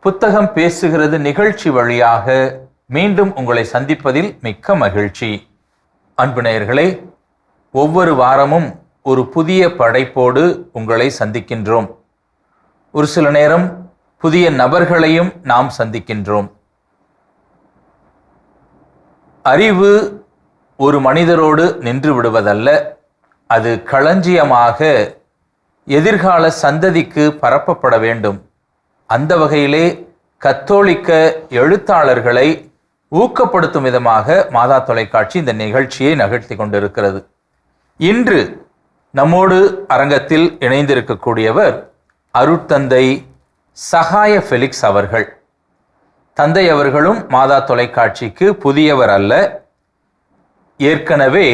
புத்தகம் பேசுகிறது நிகழ்ச்சி வழியாக. மீண்டும் உங்களை சந்திப்பதில் மிக்க மகிழ்ச்சி. அன்பு நேயர்களே ஒவ்வொரு வாரமும் ஒரு புதிய படைப்போடு உங்களை சந்திக்கின்றோம். ஒரு சில நேரம் புதிய நபர்களையும் நாம் சந்திக்கின்றோம். அறிவு ஒரு மனிதரோடு நின்று விடுவதல்ல. அது களஞ்சியமாக எதிர்கால சந்ததிக்கு பரப்பப்பட வேண்டும். அந்த வகையிலே கத்தோலிக்க எழுத்தாளர்களை ஊக்கப்படுத்தும் விதமாக மாதா தொலைக்காட்சி இந்த நிகழ்ச்சியை நகர்த்தி கொண்டிருக்கிறது. இன்று நம்மோடு அரங்கத்தில் இணைந்திருக்கக்கூடியவர் அருட்தந்தை சகாய ஃபெலிக்ஸ் அவர்கள். தந்தை அவர்களும் மாதா தொலைக்காட்சிக்கு புதியவர் அல்ல. ஏற்கனவே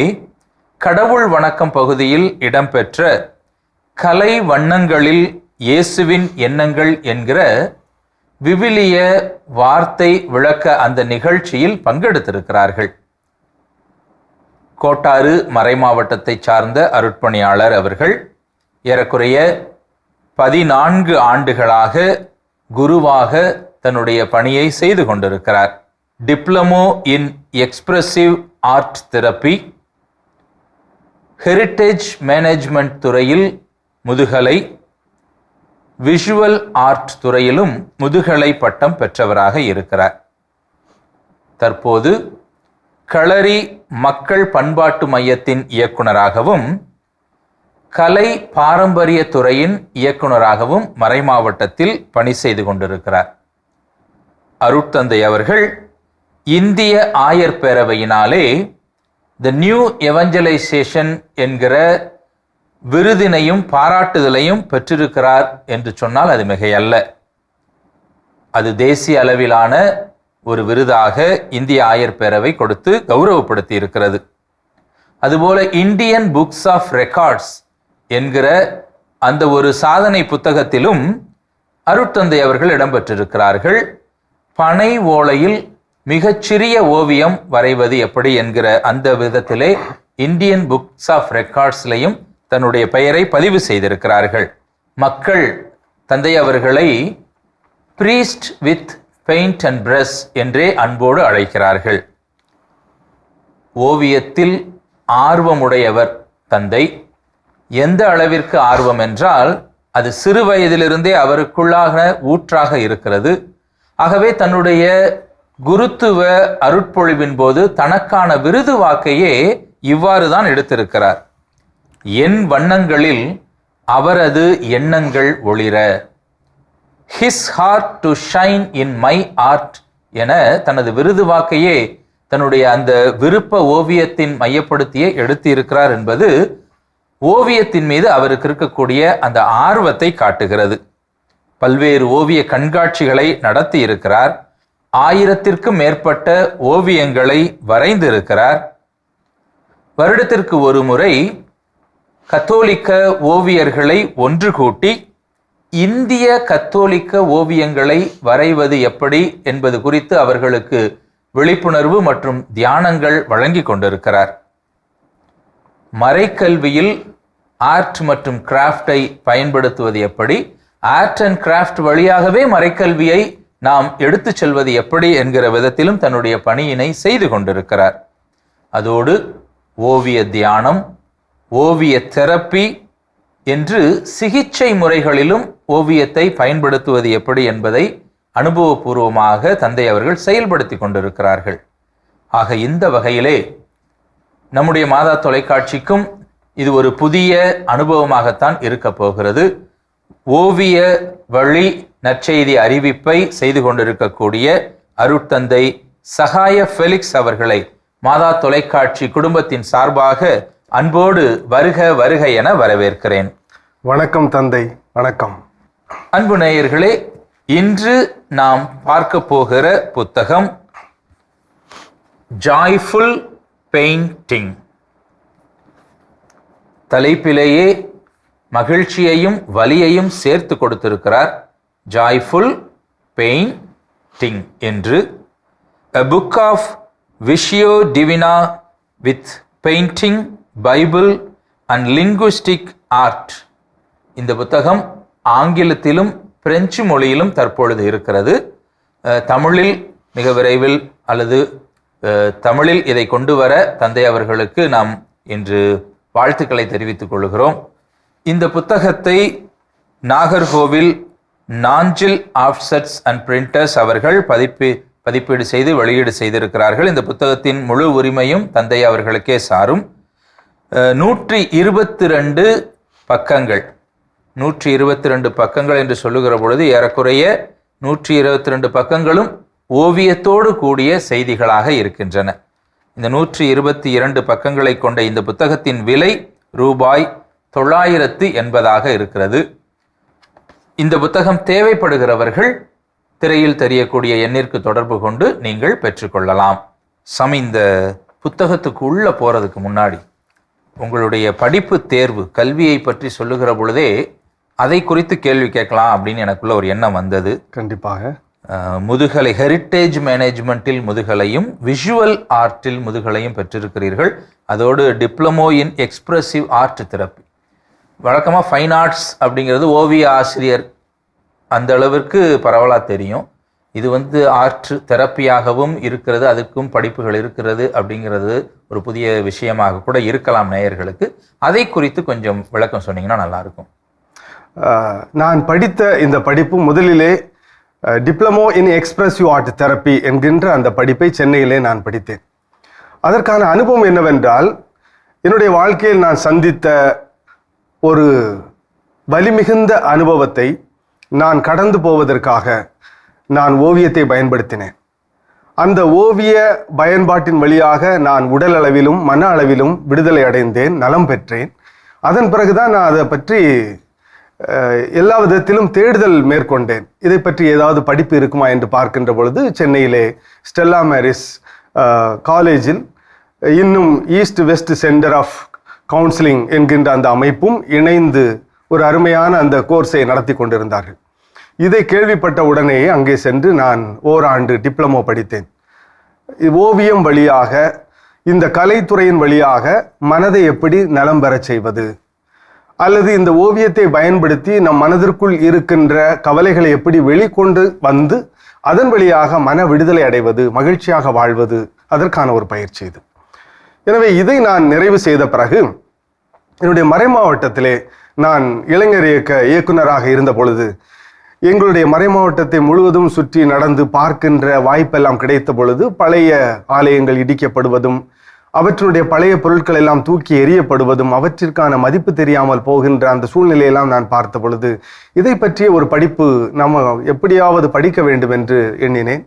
கடவுள் வணக்கம் பகுதியில் இடம்பெற்ற கலை வண்ணங்களில் இயேசுவின் எண்ணங்கள் என்கிற விவிலிய வார்த்தை விளக்க அந்த நிகழ்ச்சியில் பங்கெடுத்திருக்கிறார்கள். கோட்டாறு மறைமாவட்டத்தை சார்ந்த அருட்பணியாளர் அவர்கள் ஏறக்குறைய பதினான்கு ஆண்டுகளாக குருவாக தன்னுடைய பணியை செய்து கொண்டிருக்கிறார். Diploma in expressive art therapy heritage management துறையில் முதுகலை விஷுவல் ஆர்ட் துறையிலும் முதுகலை பட்டம் பெற்றவராக இருக்கிறார். தற்போது களரி மக்கள் பண்பாட்டு மையத்தின் இயக்குனராகவும் கலை பாரம்பரிய துறையின் இயக்குனராகவும் மறைமாவட்டத்தில் பணி செய்து கொண்டிருக்கிறார். அருட்தந்தை அவர்கள் இந்திய ஆயர் பேரவையினாலே த நியூ எவஞ்சலைசேஷன் என்கிற விருதினையும் பாராட்டுதலையும் பெற்றிருக்கிறார் என்று சொன்னால் அது மிகையல்ல. அது தேசிய அளவிலான ஒரு விருதாக இந்திய ஆயர் பேரவை கொடுத்து கௌரவப்படுத்தி இருக்கிறது அதுபோல இந்தியன் புக்ஸ் ஆஃப் ரெக்கார்ட்ஸ் என்கிற அந்த ஒரு சாதனை புத்தகத்திலும் அருட்தந்தை அவர்கள் இடம்பெற்றிருக்கிறார்கள். பனை ஓலையில் மிகச்சிறிய ஓவியம் வரைவது எப்படி என்கிற அந்த விதத்திலே இந்தியன் புக்ஸ் ஆஃப் ரெக்கார்ட்ஸ்லையும் தன்னுடைய பெயரை பதிவு செய்திருக்கிறார்கள். மக்கள் தந்தை அவர்களை priest with paint and brush என்றே அன்போடு அழைக்கிறார்கள். ஓவியத்தில் ஆர்வமுடையவர் தந்தை. எந்த அளவிற்கு ஆர்வம் என்றால் அது சிறு வயதிலிருந்தே அவருக்குள்ளாக ஊற்றாக இருக்கிறது. ஆகவே தன்னுடைய குருத்துவ அருட்பொழிவின் போது தனக்கான விருது வாக்கையே இவ்வாறு தான் எடுத்திருக்கிறார். என் வண்ணங்களில் அவரது எண்ணங்கள் ஒளிர. His heart to shine in my art என தனது விருது வாக்கையே தன்னுடைய அந்த விருப்ப ஓவியத்தின் மையப்படுத்தியே எடுத்திருக்கிறார் என்பது ஓவியத்தின் மீது அவருக்கு இருக்கக்கூடிய அந்த ஆர்வத்தை காட்டுகிறது. பல்வேறு ஓவிய கண்காட்சிகளை நடத்தி இருக்கிறார் ஆயிரத்திற்கும் மேற்பட்ட ஓவியங்களை வரைந்திருக்கிறார். வருடத்திற்கு ஒரு முறை கத்தோலிக்க ஓவியர்களை ஒன்று கூட்டி இந்திய கத்தோலிக்க ஓவியங்களை வரைவது எப்படி என்பது குறித்து அவர்களுக்கு விழிப்புணர்வு மற்றும் தியானங்கள் வழங்கி கொண்டிருக்கிறார். மறைக்கல்வியில் ஆர்ட் மற்றும் கிராஃப்டை பயன்படுத்துவது எப்படி ஆர்ட் அண்ட் கிராஃப்ட் வழியாகவே மறைக்கல்வியை நாம் எடுத்து செல்வது எப்படி என்கிற விதத்திலும் தன்னுடைய பணியினை செய்து கொண்டிருக்கிறார். அதோடு ஓவிய தியானம் ஓவிய தெரப்பி என்று சிகிச்சை முறைகளிலும் ஓவியத்தை பயன்படுத்துவது எப்படி என்பதை அனுபவபூர்வமாக தந்தை அவர்கள் செயல்படுத்தி கொண்டிருக்கிறார்கள். ஆக இந்த வகையிலே நம்முடைய மாதா தொலைக்காட்சிக்கும் இது ஒரு புதிய அனுபவமாகத்தான் இருக்க போகிறது. ஓவிய வழி நற்செய்தி அறிவிப்பை செய்து கொண்டிருக்கக்கூடிய அருட்தந்தை சகாய ஃபெலிக்ஸ் அவர்களை மாதா தொலைக்காட்சி குடும்பத்தின் சார்பாக அன்போடு வருக வருக என வரவேற்கிறேன். வணக்கம் தந்தை வணக்கம். அன்பு நேயர்களே இன்று நாம் பார்க்க போகிற புத்தகம் ஜாய்ஃபுல் பெயிண்டிங் தலைப்பிலேயே மகிழ்ச்சியையும் வலியையும் சேர்த்து கொடுத்திருக்கிறார் ஜாய்ஃபுல் பெயிண்டிங் என்று. A book of Visio Divina with painting, Bible and linguistic art இந்த புத்தகம் ஆங்கிலத்திலும் பிரெஞ்சு மொழியிலும் தற்பொழுது இருக்கிறது. தமிழில் மிக விரைவில் அல்லது தமிழில் இதை கொண்டு வர தந்தை அவர்களுக்கு நாம் இன்று வாழ்த்துக்களை தெரிவித்துக் கொள்கிறோம். இந்த புத்தகத்தை Nagercoil Nanjil offsets and printers அவர்கள் பதிப்பு பதிப்பீடு செய்து வெளியீடு செய்திருக்கிறார்கள். இந்த புத்தகத்தின் முழு உரிமையும் தந்தை அவர்களுக்கே சாரும். நூற்றி இருபத்தி ரெண்டு பக்கங்கள். நூற்றி இருபத்தி ரெண்டு பக்கங்கள் என்று சொல்லுகிற பொழுது ஏறக்குறைய நூற்றி இருபத்தி ரெண்டு பக்கங்களும் ஓவியத்தோடு கூடிய செய்திகளாக இருக்கின்றன. இந்த நூற்றி இருபத்தி இரண்டு பக்கங்களை கொண்ட இந்த புத்தகத்தின் விலை ரூபாய் தொள்ளாயிரத்து எண்பதாக இருக்கிறது. இந்த புத்தகம் தேவைப்படுகிறவர்கள் திரையில் தெரியக்கூடிய எண்ணிற்கு தொடர்பு கொண்டு நீங்கள் பெற்றுக்கொள்ளலாம். சமி இந்த புத்தகத்துக்கு உள்ளே போகிறதுக்கு முன்னாடி உங்களுடைய படிப்பு தேர்வு கல்வியை பற்றி சொல்லுகிற பொழுதே அதை குறித்து கேள்வி கேட்கலாம் அப்படின்னு எனக்குள்ள ஒரு எண்ணம் வந்தது. கண்டிப்பாக. முதுகலை ஹெரிட்டேஜ் மேனேஜ்மெண்ட்டில் முதுகலையும் விஷுவல் ஆர்ட்டில் முதுகலையும் பெற்றிருக்கிறீர்கள். அதோடு diploma in expressive art therapy வழக்கமாக ஃபைன் ஆர்ட்ஸ் அப்படிங்கிறது ஓவிய ஆசிரியர் அந்த அளவிற்கு பரவலாக தெரியும். இது வந்து ஆர்ட் தெரப்பியாகவும் இருக்கிறது அதுக்கும் படிப்புகள் இருக்கிறது அப்படிங்கிறது ஒரு புதிய விஷயமாக கூட இருக்கலாம் நேயர்களுக்கு. அதை குறித்து கொஞ்சம் விளக்கம் சொன்னீங்கன்னா நல்லாயிருக்கும். நான் படித்த இந்த படிப்பு முதலிலே diploma in expressive art therapy என்கின்ற அந்த படிப்பை சென்னையிலே நான் படித்தேன். அதற்கான அனுபவம் என்னவென்றால் என்னுடைய வாழ்க்கையில் நான் சந்தித்த ஒரு வலிமிகுந்த அனுபவத்தை நான் கடந்து போவதற்காக நான் ஓவியத்தை பயன்படுத்தினேன். அந்த ஓவிய பயன்பாட்டின் வழியாக நான் உடல் அளவிலும் மன அளவிலும் விடுதலை அடைந்தேன் நலம் பெற்றேன். அதன் பிறகுதான் நான் அதை பற்றி எல்லா விதத்திலும் தேடுதல் மேற்கொண்டேன். இதை பற்றி ஏதாவது படிப்பு இருக்குமா என்று பார்க்கின்ற பொழுது சென்னையிலே ஸ்டெல்லா மேரிஸ் காலேஜில் இன்னும் east west centre of counselling என்கின்ற அந்த அமைப்பும் இணைந்து ஒரு அருமையான அந்த கோர்ஸை நடத்தி கொண்டிருந்தார்கள். இதை கேள்விப்பட்ட உடனேயே அங்கே சென்று நான் ஓராண்டு டிப்ளமோ படித்தேன். ஓவியம் வழியாக இந்த கலைத்துறையின் வழியாக மனதை எப்படி நலம் பெறச் செய்வது? அல்லது இந்த ஓவியத்தை பயன்படுத்தி நம் மனதிற்குள் இருக்கின்ற கவலைகளை எப்படி வெளிக்கொண்டு வந்து அதன் வழியாக மன விடுதலை அடைவது மகிழ்ச்சியாக வாழ்வது? அதற்கான ஒரு பயிற்சி இது. எனவே இதை நான் நிறைவு செய்த பிறகு என்னுடைய மறைமாவட்டத்திலே நான் இளைஞர் இயக்க இயக்குனராக இருந்த பொழுது எங்களுடைய மறை மாவட்டத்தை முழுவதும் சுற்றி நடந்து பார்க்கின்ற வாய்ப்பெல்லாம் கிடைத்த பொழுது பழைய ஆலயங்கள் இடிக்கப்படுவதும் அவற்றினுடைய பழைய பொருட்கள் எல்லாம் தூக்கி எறியப்படுவதும் அவற்றிற்கான மதிப்பு தெரியாமல் போகின்ற அந்த சூழ்நிலையெல்லாம் நான் பார்த்த பொழுது இதை பற்றிய ஒரு படிப்பு நம்ம எப்படியாவது படிக்க வேண்டும் என்று எண்ணினேன்.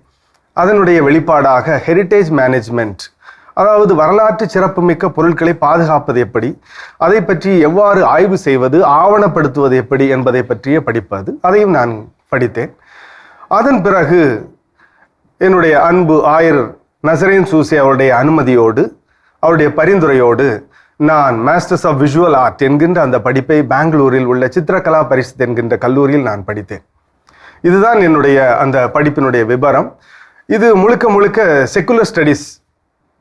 அதனுடைய வெளிப்பாடாக ஹெரிட்டேஜ் மேனேஜ்மெண்ட் அதாவது வரலாற்று சிறப்புமிக்க பொருட்களை பாதுகாப்பது எப்படி? அதை பற்றி எவ்வாறு ஆய்வு செய்வது? ஆவணப்படுத்துவது எப்படி? என்பதை பற்றிய படிப்பது. அதையும் நான் படித்தேன். அதன் பிறகு என்னுடைய அன்பு ஆயர் நசரேன் சூசி அவருடைய அனுமதியோடு அவருடைய பரிந்துரையோடு நான் மாஸ்டர்ஸ் ஆஃப் விஷுவல் ஆர்ட் என்கின்ற அந்த படிப்பை பெங்களூரில் உள்ள சித்திரகலா பரிசுத் என்கின்ற கல்லூரியில் நான் படித்தேன். இதுதான் என்னுடைய அந்த படிப்பினுடைய விபரம். இது முழுக்க முழுக்க செக்குலர் ஸ்டடீஸ்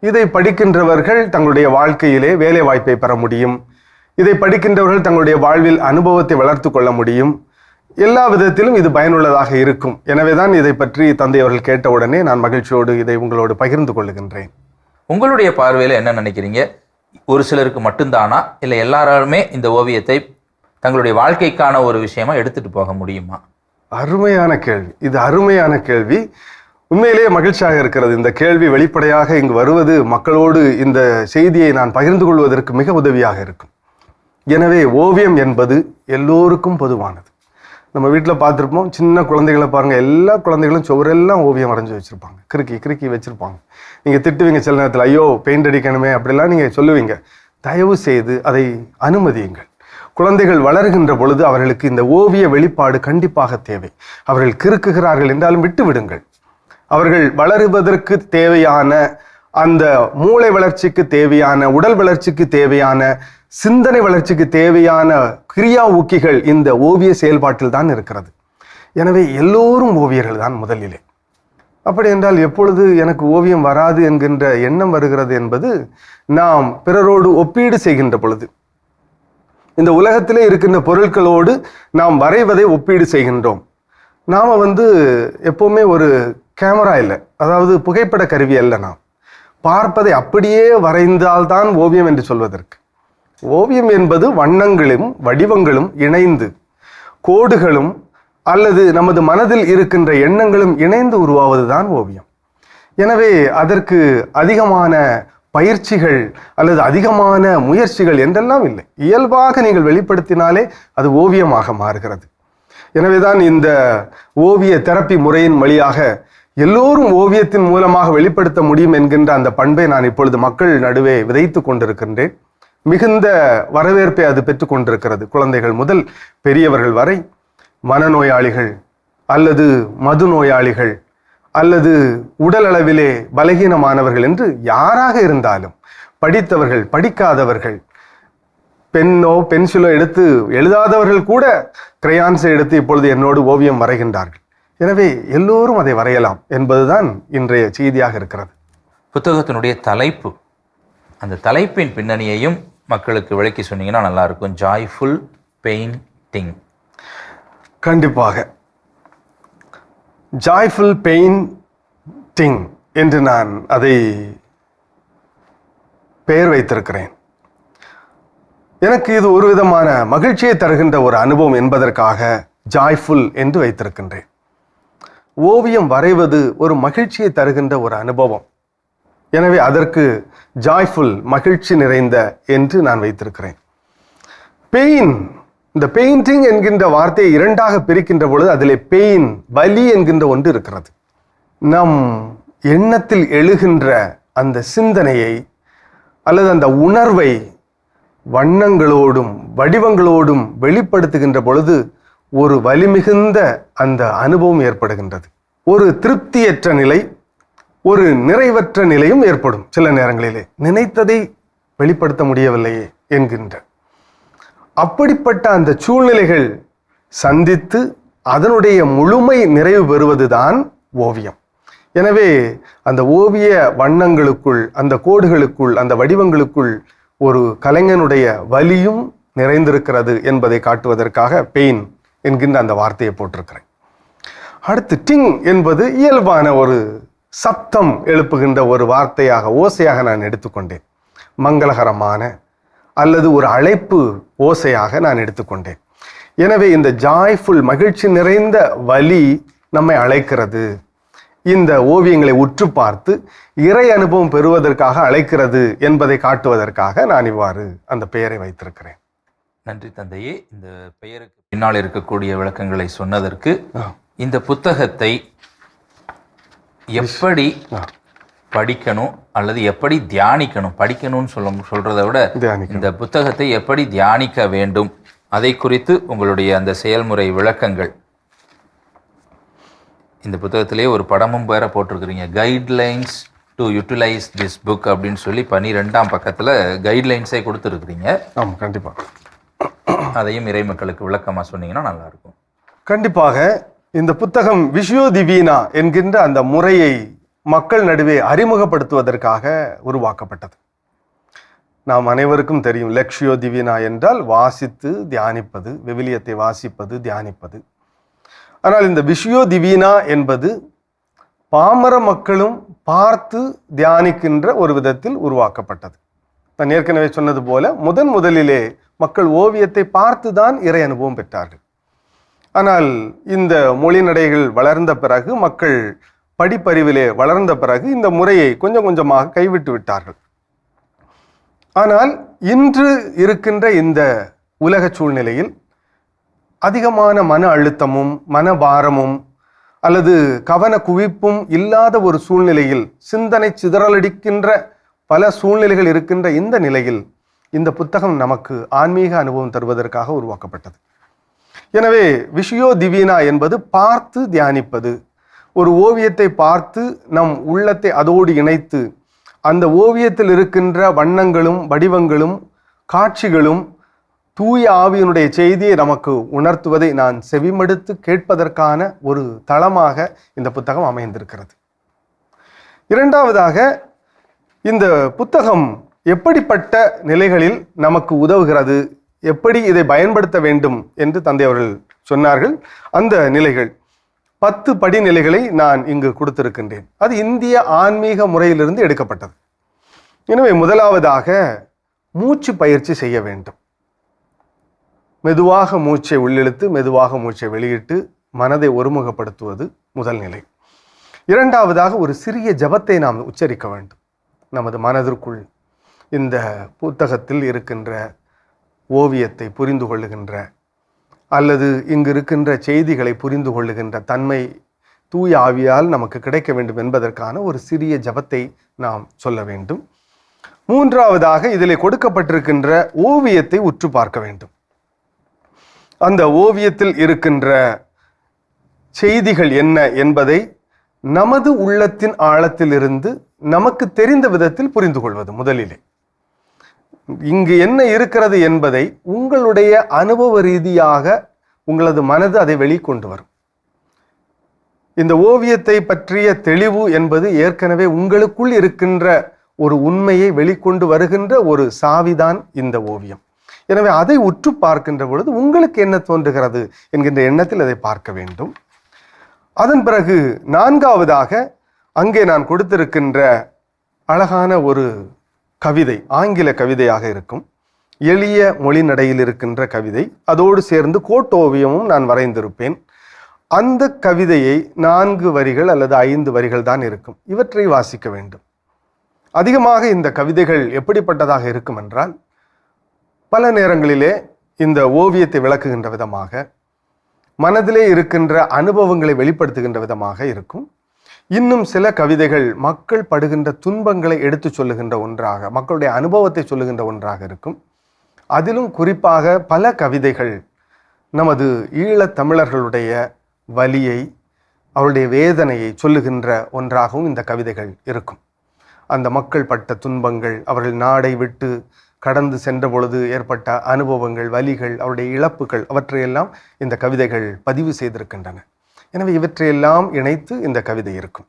இதை படிக்கின்றவர்கள் தங்களுடைய வாழ்க்கையிலே வேலை வாய்ப்பை பெற முடியும். இதை படிக்கின்றவர்கள் தங்களுடைய வாழ்வில் அனுபவத்தை வளர்த்து கொள்ள முடியும். எல்லா விதத்திலும் இது பயனுள்ளதாக இருக்கும். எனவே தான் இதை பற்றி தந்தை அவர்கள் கேட்டவுடனே நான் மகிழ்ச்சியோடு இதை உங்களோடு பகிர்ந்து கொள்ளுகின்றேன் உங்களுடைய பார்வையில் என்ன நினைக்கிறீங்க? ஒரு சிலருக்கு மட்டும்தானா? இல்லை எல்லாருமே இந்த ஓவியத்தை தங்களுடைய வாழ்க்கைக்கான ஒரு விஷயமா எடுத்துட்டு போக முடியுமா? அருமையான கேள்வி. இது அருமையான கேள்வி. உண்மையிலேயே மகிழ்ச்சியாக இருக்கிறது. இந்த கேள்வி வெளிப்படையாக இங்கு வருவது மக்களோடு இந்த செய்தியை நான் பகிர்ந்து கொள்வதற்கு மிக உதவியாக இருக்கும். எனவே ஓவியம் என்பது எல்லோருக்கும் பொதுவானது. நம்ம வீட்டில் பார்த்துருப்போம் சின்ன குழந்தைகளை பாருங்கள் எல்லா குழந்தைகளும் சுவரெல்லாம் ஓவியம் வரைஞ்சி வச்சுருப்பாங்க. கிறுக்கி கிறுக்கி வச்சுருப்பாங்க. நீங்கள் திட்டுவீங்க சில நேரத்தில் ஐயோ பெயிண்ட் அடிக்கணுமே அப்படிலாம் நீங்கள் சொல்லுவீங்க. தயவு செய்து அதை அனுமதியுங்கள். குழந்தைகள் வளர்கின்ற பொழுது அவர்களுக்கு இந்த ஓவிய வெளிப்பாடு கண்டிப்பாக தேவை. அவர்கள் கிறுக்குகிறார்கள் என்றாலும் விட்டு விடுங்கள் அவர்கள் வளருவதற்கு தேவையான அந்த மூளை வளர்ச்சிக்கு தேவையான உடல் வளர்ச்சிக்கு தேவையான சிந்தனை வளர்ச்சிக்கு தேவையான கிரியா ஊக்கிகள் இந்த ஓவிய செயல்பாட்டில் தான் இருக்கிறது. எனவே எல்லோரும் ஓவியர்கள் தான் முதலிலே. அப்படி என்றால் எப்பொழுது எனக்கு ஓவியம் வராது என்கின்ற எண்ணம் வருகிறது என்பது நாம் பிறரோடு ஒப்பீடு செய்கின்ற பொழுது இந்த உலகத்திலே இருக்கின்ற பொருட்களோடு நாம் வரைவதை ஒப்பீடு செய்கின்றோம். நாம் வந்து எப்போவுமே ஒரு கேமரா இல்லை. அதாவது புகைப்பட கருவி அல்ல நாம். பார்ப்பதை அப்படியே வரைந்தால்தான் ஓவியம் என்று சொல்வதற்கு. ஓவியம் என்பது வண்ணங்களும் வடிவங்களும் இணைந்து கோடுகளும் அல்லது நமது மனதில் இருக்கின்ற எண்ணங்களும் இணைந்து உருவாவதுதான் ஓவியம். எனவே அதற்கு அதிகமான பயிற்சிகள் அல்லது அதிகமான முயற்சிகள் என்றெல்லாம் இல்லை. இயல்பாக நீங்கள் வெளிப்படுத்தினாலே அது ஓவியமாக மாறுகிறது. எனவேதான் இந்த ஓவிய தெரப்பி முறையின் வழியாக எல்லோரும் ஓவியத்தின் மூலமாக வெளிப்படுத்த முடியும் என்கின்ற அந்த பண்பை நான் இப்பொழுது மக்கள் நடுவே விதைத்து கொண்டிருக்கின்றேன். மிகுந்த வரவேற்பை அது பெற்றுக்கொண்டிருக்கிறது குழந்தைகள் முதல் பெரியவர்கள் வரை மனநோயாளிகள் அல்லது மது நோயாளிகள் அல்லது உடல் அளவிலே பலகீனமானவர்கள் என்று யாராக இருந்தாலும் படித்தவர்கள் படிக்காதவர்கள் பெண்ணோ பென்சிலோ எடுத்து எழுதாதவர்கள் கூட கிரையான்ஸை எடுத்து இப்பொழுது என்னோடு ஓவியம் வரைகின்றார்கள். எனவே எல்லோரும் அதை வரையலாம் என்பதுதான் இன்றைய செய்தியாக இருக்கிறது. புத்தகத்தினுடைய தலைப்பு. அந்த தலைப்பின் பின்னணியையும் மக்களுக்கு விளக்கி சொன்னீங்கன்னா நல்லா இருக்கும் ஜாய்ஃபுல் பெயிண்டிங் கண்டிப்பாக. ஜாய்ஃபுல் பெயிண்டிங் என்று நான் அதை பெயர் வைத்திருக்கிறேன். எனக்கு இது ஒரு விதமான மகிழ்ச்சியை தருகின்ற ஒரு அனுபவம் என்பதற்காக ஜாய்ஃபுல் என்று வைத்திருக்கின்றேன். ஓவியம் வரைவது ஒரு மகிழ்ச்சியை தருகின்ற ஒரு அனுபவம். எனவே அதற்கு ஜாய்ஃபுல் மகிழ்ச்சி நிறைந்த என்று நான் வைத்திருக்கிறேன். பெயின் இந்த பெயிண்டிங் என்கின்ற வார்த்தையை இரண்டாக பிரிக்கின்ற பொழுது அதிலே பெயின் வலி என்கின்ற ஒன்று இருக்கிறது. நம் எண்ணத்தில் எழுகின்ற அந்த சிந்தனையை அல்லது அந்த உணர்வை வண்ணங்களோடும் வடிவங்களோடும் வெளிப்படுத்துகின்ற பொழுது ஒரு வலிமிகுந்த அந்த அனுபவம் ஏற்படுகின்றது. ஒரு திருப்தியற்ற நிலை ஒரு நிறைவற்ற நிலையும் ஏற்படும் சில நேரங்களிலே. நினைத்ததை வெளிப்படுத்த முடியவில்லையே என்கின்ற. அப்படிப்பட்ட அந்த சூழ்நிலைகள் சந்தித்து அதனுடைய முழுமை நிறைவு பெறுவதுதான் ஓவியம். எனவே அந்த ஓவிய வண்ணங்களுக்குள் அந்த கோடுகளுக்குள் அந்த வடிவங்களுக்குள் ஒரு கலைஞனுடைய வலியும் நிறைந்திருக்கிறது என்பதை காட்டுவதற்காக பெயின் என்கின்ற அந்த வார்த்தையை போட்டிருக்கிறேன். அடுத்து டிங் என்பது இயல்பான ஒரு சப்தம் எழுப்புகின்ற ஒரு வார்த்தையாக ஓசையாக நான் எடுத்துக்கொண்டேன். மங்களகரமான அல்லது ஒரு அழைப்பு ஓசையாக நான் எடுத்துக்கொண்டேன். எனவே இந்த ஜாய்ஃபுல் மகிழ்ச்சி நிறைந்த வலி நம்மை அழைக்கிறது. இந்த ஓவியங்களை உற்று பார்த்து இறை அனுபவம் பெறுவதற்காக அழைக்கிறது என்பதை காட்டுவதற்காக நான் இவ்வாறு அந்த பெயரை வைத்திருக்கிறேன். நன்றி தந்தையே. இந்த பெயருக்கு பின்னால் இருக்கக்கூடிய விளக்கங்களை சொன்னதற்கு. இந்த புத்தகத்தை எப்படி. படிக்கணும் அல்லது எப்படி தியானிக்கணும் படிக்கணும்னு சொல்ல சொல்றதை விட. இந்த புத்தகத்தை எப்படி தியானிக்க வேண்டும் அதை குறித்து உங்களுடைய அந்த செயல்முறை விளக்கங்கள் இந்த புத்தகத்திலே ஒரு படமும் வேற போட்டிருக்கிறீங்க guidelines to utilise this book அப்படின்னு சொல்லி பன்னிரெண்டாம் பக்கத்தில் கைட்லைன்ஸே கொடுத்துருக்குறீங்க ஆமாம் கண்டிப்பாக அதையும் இறை மக்களுக்கு விளக்கமாக சொன்னீங்கன்னா நல்லா இருக்கும் கண்டிப்பாக இந்த புத்தகம் விஷயோ திவீனா என்கின்ற அந்த முறையை மக்கள் நடுவே அறிமுகப்படுத்துவதற்காக உருவாக்கப்பட்டது. நாம் அனைவருக்கும் தெரியும் லக்ஷியோ திவீனா என்றால் வாசித்து தியானிப்பது விவிலியத்தை வாசிப்பது தியானிப்பது. ஆனால் இந்த விஷயோ திவீனா என்பது பாமர மக்களும் பார்த்து தியானிக்கின்ற ஒரு விதத்தில் உருவாக்கப்பட்டது. நான் ஏற்கனவே சொன்னது போல முதன் முதலிலே மக்கள் ஓவியத்தை பார்த்து தான் இறை அனுபவம் பெற்றார்கள். ஆனால் இந்த மொழி நடைகள் வளர்ந்த பிறகு மக்கள் படிப்பறிவிலே வளர்ந்த பிறகு இந்த முறையை கொஞ்சம் கொஞ்சமாக கைவிட்டு விட்டார்கள். ஆனால் இன்று இருக்கின்ற இந்த உலக சூழ்நிலையில் அதிகமான மன அழுத்தமும் மனபாரமும் அல்லது கவன குவிப்பும் இல்லாத ஒரு சூழ்நிலையில் சிந்தனை சிதறலடிக்கின்ற பல சூழ்நிலைகள் இருக்கின்ற இந்த நிலையில் இந்த புத்தகம் நமக்கு ஆன்மீக அனுபவம் தருவதற்காக உருவாக்கப்பட்டது. எனவே விஷயோ திவீனா என்பது பார்த்து தியானிப்பது. ஒரு ஓவியத்தை பார்த்து நம் உள்ளத்தை அதோடு இணைத்து அந்த ஓவியத்தில் இருக்கின்ற வண்ணங்களும் வடிவங்களும் காட்சிகளும் தூய ஆவியினுடைய செய்தியை நமக்கு உணர்த்துவதை நான் செவிமடுத்து கேட்பதற்கான ஒரு தளமாக இந்த புத்தகம் அமைந்திருக்கிறது. இரண்டாவதாக இந்த புத்தகம் எப்படிப்பட்ட நிலைகளில் நமக்கு உதவுகிறது? எப்படி இதை பயன்படுத்த வேண்டும்? என்று தந்தை அவர்கள் சொன்னார்கள். அந்த நிலைகள் பத்து படிநிலைகளை நான் இங்கு கொடுத்திருக்கின்றேன். அது இந்திய ஆன்மீக முறையிலிருந்து எடுக்கப்பட்டது. எனவே முதலாவதாக மூச்சு பயிற்சி செய்ய வேண்டும். மெதுவாக மூச்சை உள்ளிழுத்து மெதுவாக மூச்சை வெளியிட்டு மனதை ஒருமுகப்படுத்துவது முதல் நிலை. இரண்டாவதாக ஒரு சிறிய ஜபத்தை நாம் உச்சரிக்க வேண்டும். நமது மனதிற்குள் இந்த புத்தகத்தில் இருக்கின்ற ஓவியத்தை புரிந்து கொள்ளுகின்ற அல்லது இங்கு இருக்கின்ற செய்திகளை புரிந்து கொள்ளுகின்ற தன்மை தூய ஆவியால் நமக்கு கிடைக்க வேண்டும் என்பதற்கான ஒரு சிறிய ஜபத்தை நாம் சொல்ல வேண்டும். மூன்றாவதாக இதில் கொடுக்கப்பட்டிருக்கின்ற ஓவியத்தை உற்று பார்க்க வேண்டும். அந்த ஓவியத்தில் இருக்கின்ற செய்திகள் என்ன என்பதை நமது உள்ளத்தின் ஆழத்திலிருந்து நமக்கு தெரிந்த விதத்தில் புரிந்து கொள்வது முதலிலே. இங்கு என்ன இருக்கிறது என்பதை உங்களுடைய அனுபவ ரீதியாக உங்களது மனது அதை வெளிக்கொண்டு வரும். இந்த ஓவியத்தை பற்றிய தெளிவு என்பது ஏற்கனவே உங்களுக்குள் இருக்கின்ற ஒரு உண்மையை வெளிக்கொண்டு வருகின்ற ஒரு சாவிதான் இந்த ஓவியம். எனவே அதை உற்று பார்க்கின்ற பொழுது உங்களுக்கு என்ன தோன்றுகிறது என்கின்ற எண்ணத்தில் அதை பார்க்க வேண்டும். அதன் பிறகு நான்காவதாக அங்கே நான் கொடுத்திருக்கின்ற அழகான ஒரு கவிதை ஆங்கில கவிதையாக இருக்கும். எளிய மொழி நடையில் இருக்கின்ற கவிதை. அதோடு சேர்ந்து கோட்டோவியமும் நான் வரைந்திருப்பேன். அந்த கவிதையை நான்கு வரிகள் அல்லது ஐந்து வரிகள் தான் இருக்கும். இவற்றை வாசிக்க வேண்டும். அதிகமாக இந்த கவிதைகள் எப்படிப்பட்டதாக இருக்கும் என்றால் பல நேரங்களிலே இந்த ஓவியத்தை விளக்குகின்ற விதமாக மனதிலே இருக்கின்ற அனுபவங்களை வெளிப்படுத்துகின்ற விதமாக இருக்கும். இன்னும் சில கவிதைகள் மக்கள் படுகின்ற துன்பங்களை எடுத்து சொல்லுகின்ற ஒன்றாக மக்களுடைய அனுபவத்தை சொல்லுகின்ற ஒன்றாக இருக்கும். அதிலும் குறிப்பாக பல கவிதைகள் நமது ஈழத் தமிழர்களுடைய வலியை அவருடைய வேதனையை சொல்லுகின்ற ஒன்றாகவும் இந்த கவிதைகள் இருக்கும். அந்த மக்கள் பட்ட துன்பங்கள் அவர்கள் நாடை விட்டு கடந்து சென்ற பொழுது ஏற்பட்ட அனுபவங்கள் வலிகள் அவருடைய இழப்புகள் அவற்றையெல்லாம் இந்த கவிதைகள் பதிவு செய்திருக்கின்றன. எனவே இவற்றையெல்லாம் இணைத்து இந்த கவிதை இருக்கும்.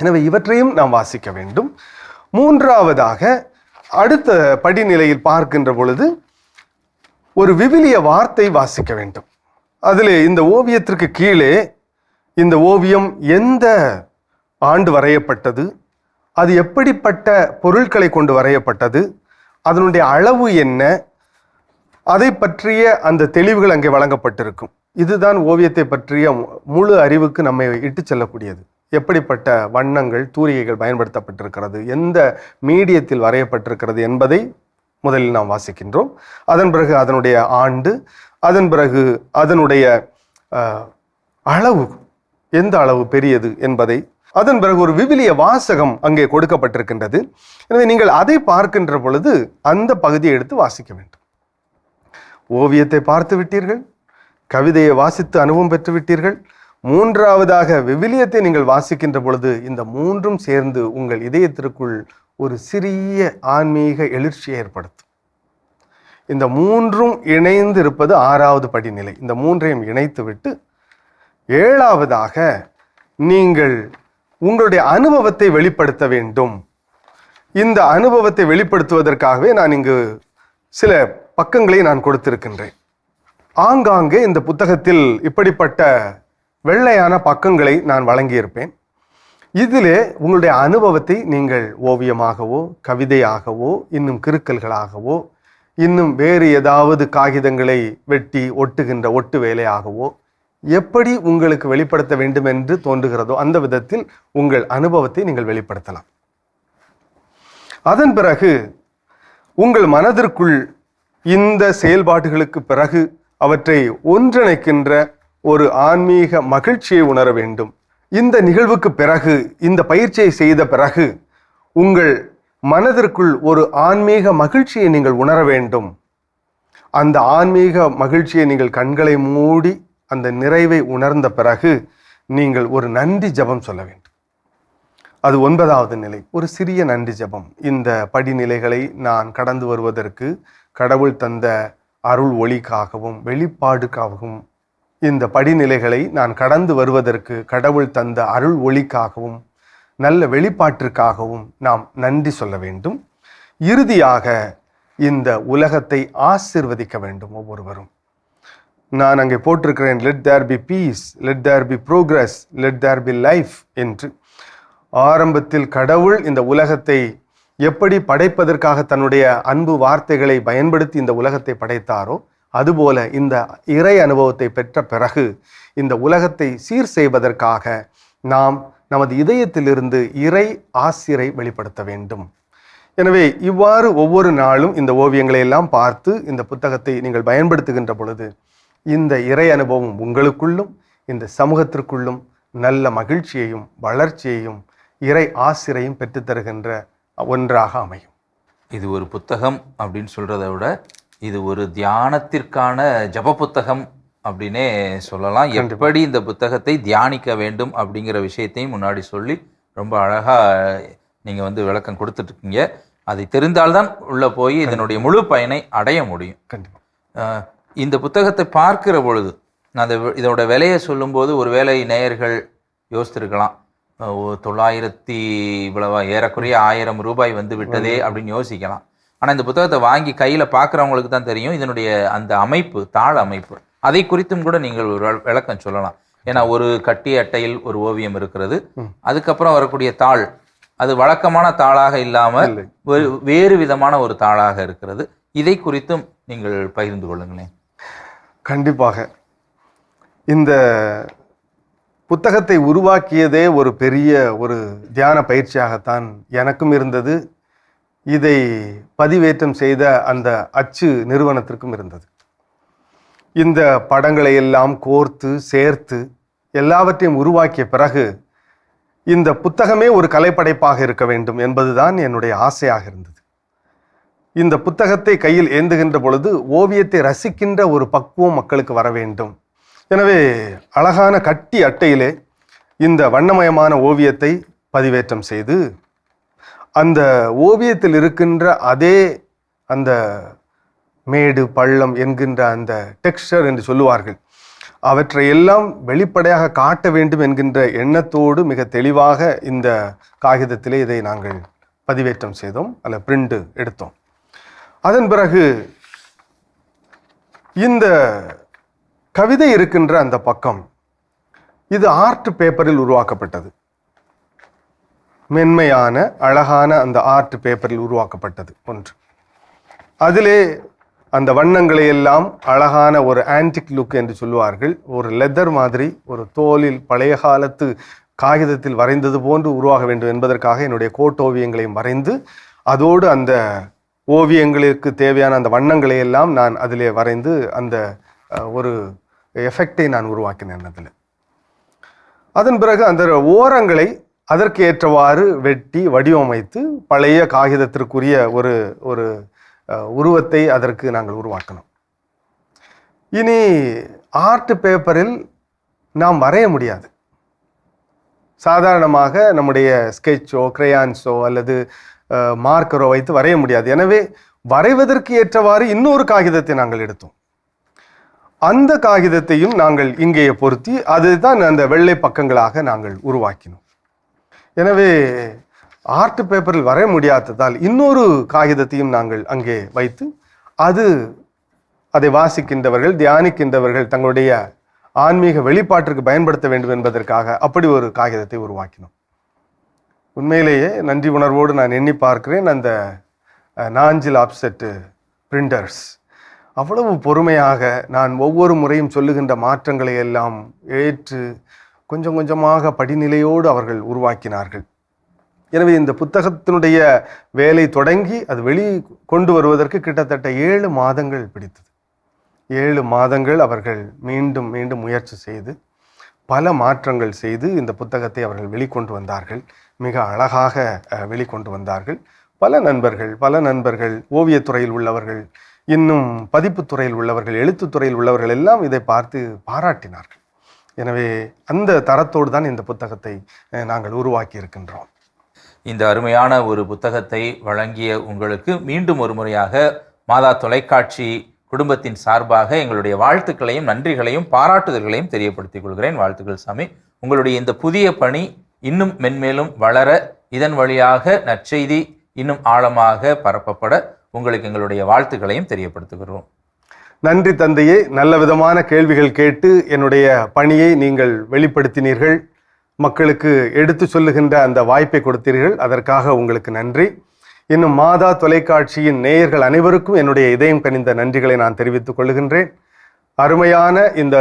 எனவே இவற்றையும் நாம் வாசிக்க வேண்டும். மூன்றாவதாக அடுத்த படிநிலையில் பார்க்கின்ற பொழுது ஒரு விவிலிய வார்த்தை வாசிக்க வேண்டும். அதில் இந்த ஓவியத்திற்கு கீழே இந்த ஓவியம் எந்த ஆண்டு வரையப்பட்டது அது எப்படிப்பட்ட பொருட்களை கொண்டு வரையப்பட்டது அதனுடைய அளவு என்ன? அதை பற்றிய அந்த தெளிவுகள் அங்கே வழங்கப்பட்டிருக்கும். இதுதான் ஓவியத்தை பற்றிய மு- முழு அறிவுக்கு நம்மை இட்டு செல்லக்கூடியது. எப்படிப்பட்ட வண்ணங்கள் தூரிகைகள் பயன்படுத்தப்பட்டிருக்கிறது? எந்த மீடியத்தில் வரையப்பட்டிருக்கிறது என்பதை முதலில் நாம் வாசிக்கின்றோம். அதன் பிறகு அதனுடைய ஆண்டு அதன் பிறகு அதனுடைய அளவு எந்த அளவு பெரியது என்பதை அதன் பிறகு ஒரு விவிலிய வாசகம் அங்கே கொடுக்கப்பட்டிருக்கின்றது. எனவே நீங்கள் அதை பார்க்கின்ற பொழுது அந்த பகுதியை எடுத்து வாசிக்க வேண்டும். ஓவியத்தை பார்த்து விட்டீர்கள். கவிதையை வாசித்து அனுபவம் பெற்று விட்டீர்கள். மூன்றாவதாக விவிலியத்தை நீங்கள் வாசிக்கின்ற பொழுது இந்த மூன்றும் சேர்ந்து உங்கள் இதயத்திற்குள் ஒரு சிறிய ஆன்மீக எழுச்சியை ஏற்படுத்தும். இந்த மூன்றும் இணைந்து இருப்பது ஆறாவது படிநிலை. இந்த மூன்றையும் இணைத்து விட்டு ஏழாவதாக நீங்கள் உங்களுடைய அனுபவத்தை வெளிப்படுத்த வேண்டும். இந்த அனுபவத்தை வெளிப்படுத்துவதற்காகவே நான் இங்கு சில பக்கங்களை நான் கொடுத்திருக்கின்றேன். ஆங்காங்கே இந்த புத்தகத்தில் இப்படிப்பட்ட வெள்ளையான பக்கங்களை நான் வழங்கியிருப்பேன். இதிலே உங்களுடைய அனுபவத்தை நீங்கள் ஓவியமாகவோ கவிதையாகவோ இன்னும் கிறுக்கல்களாகவோ இன்னும் வேறு ஏதாவது காகிதங்களை வெட்டி ஒட்டுகின்ற ஒட்டு வேலையாகவோ எப்படி உங்களுக்கு வெளிப்படுத்த வேண்டும் என்று தோன்றுகிறதோ அந்த விதத்தில் உங்கள் அனுபவத்தை நீங்கள் வெளிப்படுத்தலாம். அதன் பிறகு உங்கள் மனதிற்குள் இந்த செயல்பாடுகளுக்கு பிறகு அவற்றை ஒன்றிணைக்கின்ற ஒரு ஆன்மீக மகிழ்ச்சியை உணர வேண்டும். இந்த நிகழ்வுக்கு பிறகு இந்த பயிற்சியை செய்த பிறகு உங்கள் மனதிற்குள் ஒரு ஆன்மீக மகிழ்ச்சியை நீங்கள் உணர வேண்டும். அந்த ஆன்மீக மகிழ்ச்சியை நீங்கள் கண்களை மூடி அந்த நிறைவை உணர்ந்த பிறகு நீங்கள் ஒரு நன்றி ஜெபம் சொல்ல வேண்டும். அது ஒன்பதாவது நிலை. ஒரு சிறிய நன்றி ஜெபம். இந்த படிநிலைகளை நான் கடந்து வருவதற்கு கடவுள் தந்த அருள் ஒளிக்காகவும் வெளிப்பாடுக்காகவும் இந்த படிநிலைகளை நான் கடந்து வருவதற்கு கடவுள் தந்த அருள் ஒளிக்காகவும் நல்ல வெளிப்பாட்டிற்காகவும் நாம் நன்றி சொல்ல வேண்டும். இறுதியாக இந்த உலகத்தை ஆசிர்வதிக்க வேண்டும் ஒவ்வொருவரும். நான் அங்கே போட்டிருக்கிறேன். Let there be peace let there be progress let there be life என்று. ஆரம்பத்தில் கடவுள் இந்த உலகத்தை எப்படி படைப்பதற்காக தன்னுடைய அன்பு வார்த்தைகளை பயன்படுத்தி இந்த உலகத்தை படைத்தாரோ அதுபோல இந்த இறை அனுபவத்தை பெற்ற பிறகு இந்த உலகத்தை சீர் செய்வதற்காக நாம் நமது இதயத்திலிருந்து இறை ஆசிரை வெளிப்படுத்த வேண்டும். எனவே இவ்வாறு ஒவ்வொரு நாளும் இந்த ஓவியங்களை எல்லாம் பார்த்து இந்த புத்தகத்தை நீங்கள் பயன்படுத்துகின்ற பொழுது இந்த இறை அனுபவம் உங்களுக்குள்ளும் இந்த சமூகத்திற்குள்ளும் நல்ல மகிழ்ச்சியையும் வளர்ச்சியையும் இறை ஆசிரையும் பெற்றுத் தருகின்ற ஒன்றாக அமையும். இது ஒரு புத்தகம் அப்படின்னு சொல்றதை விட இது ஒரு தியானத்திற்கான ஜப புத்தகம் அப்படின்னே சொல்லலாம். எப்படி இந்த புத்தகத்தை தியானிக்க வேண்டும் அப்படிங்கிற விஷயத்தையும் முன்னாடி சொல்லி ரொம்ப அழகா நீங்க வந்து விளக்கம் கொடுத்துட்டு இருக்கீங்க அதை தெரிந்தால்தான் உள்ள போய் இதனுடைய முழு பயனை அடைய முடியும். கண்டிப்பா. அஹ் இந்த புத்தகத்தை பார்க்கிற பொழுது நான் அந்த இதோட விலையை சொல்லும்போது ஒருவேளை நேயர்கள் யோசித்திருக்கலாம். தொள்ளாயிரத்தி இவ்வளவா ஏறக்குறைய ஆயிரம் ரூபாய் வந்து விட்டதே அப்படின்னு யோசிக்கலாம். ஆனால் இந்த புத்தகத்தை வாங்கி கையில் பார்க்குறவங்களுக்கு தான் தெரியும். இதனுடைய அந்த அமைப்பு தாள் அமைப்பு. அதை குறித்தும் கூட நீங்கள் ஒரு விள- விளக்கம் சொல்லலாம். ஏன்னா ஒரு கட்டி அட்டையில் ஒரு ஓவியம் இருக்கிறது. அதுக்கப்புறம் வரக்கூடிய தாள் அது வழக்கமான தாளாக இல்லாமல் இல்லை. ஒரு- வேறு விதமான ஒரு தாளாக இருக்கிறது. இதை குறித்தும் நீங்கள் பகிர்ந்து கொள்ளுங்களேன். கண்டிப்பாக. இந்த புத்தகத்தை உருவாக்கியதே ஒரு பெரிய ஒரு தியான பயிற்சியாகத்தான் எனக்கும் இருந்தது. இதை பதிவேற்றம் செய்த அந்த அச்சு நிறுவனத்திற்கும் இருந்தது. இந்த படங்களை எல்லாம் கோர்த்து சேர்த்து எல்லாவற்றையும் உருவாக்கிய பிறகு இந்த புத்தகமே ஒரு கலைப்படைப்பாக இருக்க வேண்டும் என்பதுதான் என்னுடைய ஆசையாக இருந்தது. இந்த புத்தகத்தை கையில் ஏந்துகின்ற பொழுது ஓவியத்தை ரசிக்கின்ற ஒரு பக்குவம் மக்களுக்கு வர வேண்டும். எனவே அழகான கட்டி அட்டையிலே இந்த வண்ணமயமான ஓவியத்தை பதிவேற்றம் செய்து அந்த ஓவியத்தில் இருக்கின்ற அதே அந்த மேடு பள்ளம் என்கின்ற அந்த டெக்ஸ்டர் என்று சொல்லுவார்கள் அவற்றை எல்லாம் வெளிப்படையாக காட்ட வேண்டும் என்கின்ற எண்ணத்தோடு மிக தெளிவாக இந்த காகிதத்திலே இதை நாங்கள் பதிவேற்றம் செய்தோம் அல்ல பிரிண்ட் எடுத்தோம். அதன் பிறகு இந்த கவிதை இருக்கின்ற அந்த பக்கம் இது ஆர்ட் பேப்பரில் உருவாக்கப்பட்டது. மென்மையான அழகான அந்த ஆர்ட் பேப்பரில் உருவாக்கப்பட்டது ஒன்று. அதிலே அந்த வண்ணங்களை எல்லாம் அழகான ஒரு ஆன்டிக் லுக் என்று சொல்லுவார்கள். ஒரு லெதர் மாதிரி ஒரு தோலில் பழைய காலத்து காகிதத்தில் வரைந்தது போன்று உருவாக வேண்டும் என்பதற்காக என்னுடைய கோட்டோவியங்களையும் வரைந்து அதோடு அந்த ஓவியங்களுக்கு தேவையான அந்த வண்ணங்களை எல்லாம் நான் அதிலே வரைந்து அந்த ஒரு எஃபெக்டை நான் உருவாக்கினேன் அதில். அதன் பிறகு அந்த ஓரங்களை அதற்கு ஏற்றவாறு வெட்டி வடிவமைத்து பழைய காகிதத்திற்குரிய ஒரு ஒரு உருவத்தை அதற்கு நாங்கள் உருவாக்கணும் இனி ஆர்ட் பேப்பரில் நாம் வரைய முடியாது. சாதாரணமாக நம்முடைய ஸ்கெட்சோ கிரையான்ஸோ அல்லது மார்க்கரோ வைத்து வரைய முடியாது. எனவே வரைவதற்கு ஏற்றவாறு இன்னொரு காகிதத்தை நாங்கள் எடுத்தோம். அந்த காகிதத்தையும் நாங்கள் இங்கே பொருத்தி அதுதான் அந்த வெள்ளை பக்கங்களாக நாங்கள் உருவாக்கினோம். எனவே ஆர்ட் பேப்பரில் வரைய முடியாததால் இன்னொரு காகிதத்தையும் நாங்கள் அங்கே வைத்து அது அதை வாசிக்கின்றவர்கள் தியானிக்கின்றவர்கள் தங்களுடைய ஆன்மீக வெளிப்பாட்டிற்கு பயன்படுத்த வேண்டும் என்பதற்காக அப்படி ஒரு காகிதத்தை உருவாக்கினோம். உண்மையிலேயே நன்றி உணர்வோடு நான் எண்ணி பார்க்கிறேன் அந்த நாஞ்சில் ஆப்செட்டு பிரிண்டர்ஸ். அவ்வளவு பொறுமையாக நான் ஒவ்வொரு முறையும் சொல்லுகின்ற மாற்றங்களை எல்லாம் ஏற்று கொஞ்சம் கொஞ்சமாக படிநிலையோடு அவர்கள் உருவாக்கினார்கள். எனவே இந்த புத்தகத்தினுடைய வேலை தொடங்கி அது வெளி கொண்டு வருவதற்கு கிட்டத்தட்ட ஏழு மாதங்கள் பிடித்தது. ஏழு மாதங்கள் அவர்கள் மீண்டும் மீண்டும் முயற்சி செய்து பல மாற்றங்கள் செய்து இந்த புத்தகத்தை அவர்கள் வெளிக்கொண்டு வந்தார்கள். மிக அழகாக வெளிக்கொண்டு வந்தார்கள். பல நண்பர்கள் பல நண்பர்கள் ஓவியத்துறையில் உள்ளவர்கள் இன்னும் பதிப்புத்துறையில் உள்ளவர்கள் எழுத்துத்துறையில் உள்ளவர்கள் எல்லாம் இதை பார்த்து பாராட்டினார்கள். எனவே அந்த தரத்தோடு தான் இந்த புத்தகத்தை நாங்கள் உருவாக்கி இருக்கின்றோம். இந்த அருமையான ஒரு புத்தகத்தை வழங்கிய உங்களுக்கு மீண்டும் ஒரு முறையாக மாதா தொலைக்காட்சி குடும்பத்தின் சார்பாக எங்களுடைய வாழ்த்துக்களையும் நன்றிகளையும் பாராட்டுதல்களையும் தெரியப்படுத்திக் கொள்கிறேன். வாழ்த்துக்கள் சாமி. உங்களுடைய இந்த புதிய பணி இன்னும் மென்மேலும் வளர இதன் வழியாக நற்செய்தி இன்னும் ஆழமாக பரப்பப்பட உங்களுக்கு எங்களுடைய வாழ்த்துக்களையும் தெரியப்படுத்துகிறோம். நன்றி தந்தையே. நல்ல விதமான கேள்விகள் கேட்டு என்னுடைய பணியை நீங்கள் வெளிப்படுத்தினீர்கள். மக்களுக்கு எடுத்து சொல்லுகின்ற அந்த வாய்ப்பை கொடுத்தீர்கள். அதற்காக உங்களுக்கு நன்றி. இன்னும் மாதா தொலைக்காட்சியின் நேயர்கள் அனைவருக்கும் என்னுடைய இதயம் கனிந்த நன்றிகளை நான் தெரிவித்துக் கொள்கின்றேன். அருமையான இந்த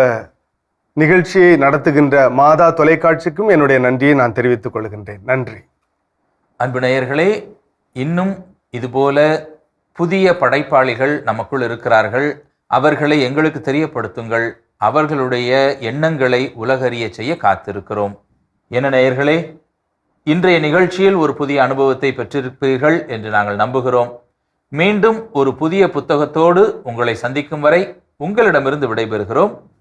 நிகழ்ச்சியை நடத்துகின்ற மாதா தொலைக்காட்சிக்கும் என்னுடைய நன்றியை நான் தெரிவித்துக் கொள்கின்றேன். நன்றி. அன்பு நேயர்களே இன்னும் இதுபோல புதிய படைப்பாளிகள் நமக்குள் இருக்கிறார்கள். அவர்களை எங்களுக்கு தெரியப்படுத்துங்கள். அவர்களுடைய எண்ணங்களை உலகறிய செய்ய காத்திருக்கிறோம். என்ன நேயர்களே இன்றைய நிகழ்ச்சியில் ஒரு புதிய அனுபவத்தை பெற்றிருப்பீர்கள் என்று நாங்கள் நம்புகிறோம். மீண்டும் ஒரு புதிய புத்தகத்தோடு உங்களை சந்திக்கும் வரை உங்களிடமிருந்து விடைபெறுகிறோம்.